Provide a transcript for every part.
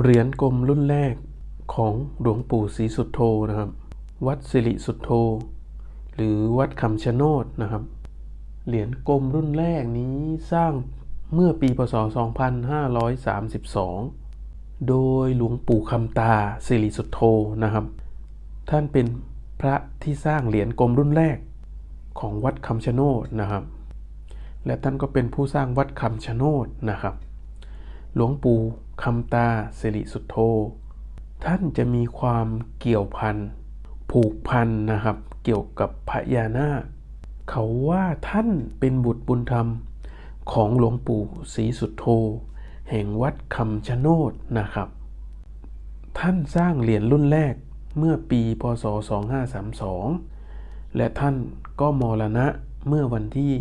เหรียญกลมรุ่นแรกของหลวงปู่ศรีสุทโธนะครับ วัดสิริสุทโธหรือวัดคำชะโนดนะครับ เหรียญกลมรุ่นแรกนี้สร้างเมื่อปีพศ 2532 โดยหลวงปู่คำตาสิริสุทโธนะครับ ท่านเป็นพระที่สร้างเหรียญกลมรุ่นแรกของวัดคำชะโนดนะครับ และท่านก็เป็นผู้สร้างวัดคำชะโนดนะครับ หลวงปู่คำตาสิริสุทโธ ท่านจะมีความเกี่ยวพัน ผูกพันนะครับ เกี่ยวกับพญานาค เขาว่าท่านเป็นบุตรบุญธรรมของหลวงปู่ศรีสุทโธ แห่งวัดคำชะโนดนะครับ ท่านสร้างเหรียญรุ่นแรกเมื่อปีพศ 2532 และท่านก็มรณะเมื่อวันที่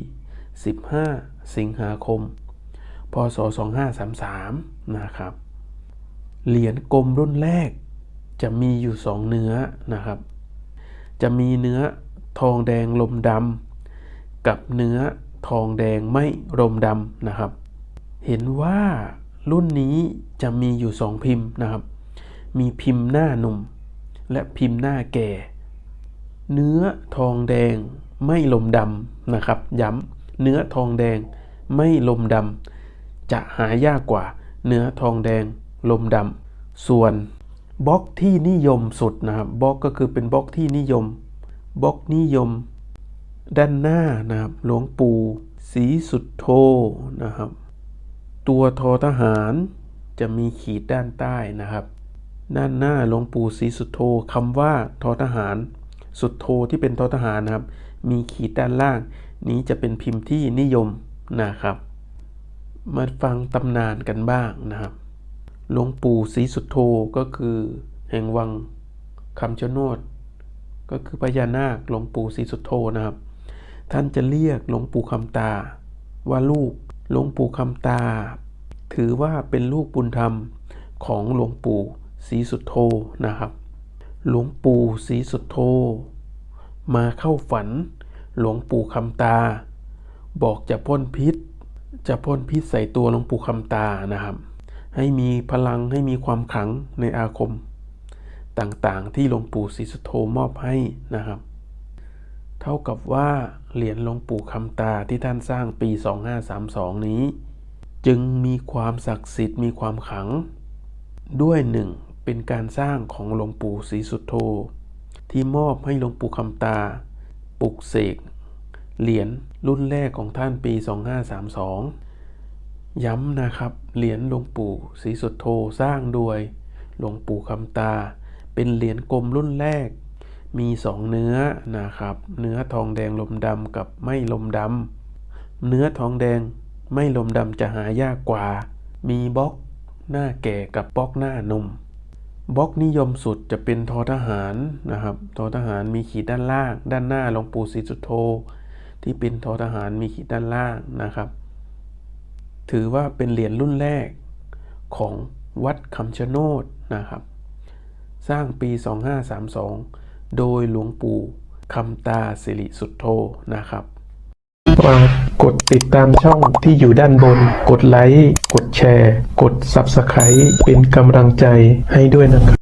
15 สิงหาคม พศ 2533 นะครับ เหรียญกลมรุ่นแรกจะมีอยู่สองเนื้อนะครับ จะมีเนื้อทองแดงลมดำกับเนื้อทองแดงไม่ลมดำนะครับ เห็นว่ารุ่นนี้จะมีอยู่สองพิมพ์นะครับ มีพิมพ์หน้าหนุ่ม และพิมพ์หน้าแก่ เนื้อทองแดงไม่ลมดำนะครับ ย้ำเนื้อทองแดงไม่ลมดำ จะหายากกว่าเนื้อทองแดงลมดำส่วนบล็อกที่นิยมสุดนะครับบล็อกก็คือเป็นบล็อกที่นิยมบล็อกนิยม ด้านหน้านะครับหลวงปู่ศรีสุดโทนะครับ ตัวทอทหารจะมีขีดด้านใต้นะครับด้านหน้าหลวงปู่ศรีสุดโทคำว่าทอทหาร สุดโทที่เป็นทอทหารนะครับ มีขีดด้านล่าง นี้จะเป็นพิมพ์ที่นิยมนะครับ มาฟังตำนานกันบ้างนะครับหลวงปู่ศรีสุดโทก็คือแห่งวังคำชะโนดก็คือพญานาคหลวงปู่ศรีสุดโทนะครับ ท่านจะเรียกหลวงปู่คำตา ว่าลูกหลวงปู่คำตา ถือว่าเป็นลูกบุญธรรมของหลวงปู่ศรีสุดโทนะครับ หลวงปู่ศรีสุดโทมาเข้าฝัน หลวงปู่คำตา บอกจะพ่นพิษ จะพ่นพิษใส่ตัวหลวงปู่คำตานะครับ ให้มีพลังให้มีความขลังในอาคมต่างๆ ที่หลวงปู่ศรีสุโธมอบให้นะครับ เท่ากับว่าเหรียญหลวงปู่คำตาที่ท่านสร้างปี 2532 นี้ จึงมีความศักดิ์สิทธิ์มีความขลัง ด้วยหนึ่งเป็นการสร้างของหลวงปู่ศรีสุโธที่มอบให้หลวงปู่คำตา ปลุกเสก เหรียญรุ่นแรกของท่านปี 2532 ย้ำนะครับ เหรียญหลวงปู่ศรีสุดโธสร้างโดยหลวงปู่คำตา เป็นเหรียญกลมรุ่นแรก มีสองเนื้อนะครับ เนื้อทองแดงลมดำกับไม่ลมดำเนื้อทองแดงไม่ลมดำจะหายากกว่า มีบล็อกหน้าแก่กับบล็อกหน้านุ่มบล็อกนิยมสุดจะเป็นทอทหารนะครับ ทอทหารมีขีดด้านล่าง ด้านหน้าหลวงปู่ศรีสุโธ ที่เป็นทอทหารมีขีดด้านล่างนะครับ ถือว่าเป็นเหรียญรุ่นแรกของวัดคำชะโนดนะครับ สร้างปี 2532 โดยหลวงปู่คำตาสิริสุทโธนะครับฝากกดติดตามช่องที่อยู่ด้านบน กดไลค์ กดแชร์ กด Subscribe เป็นกำลังใจให้ด้วยนะครับ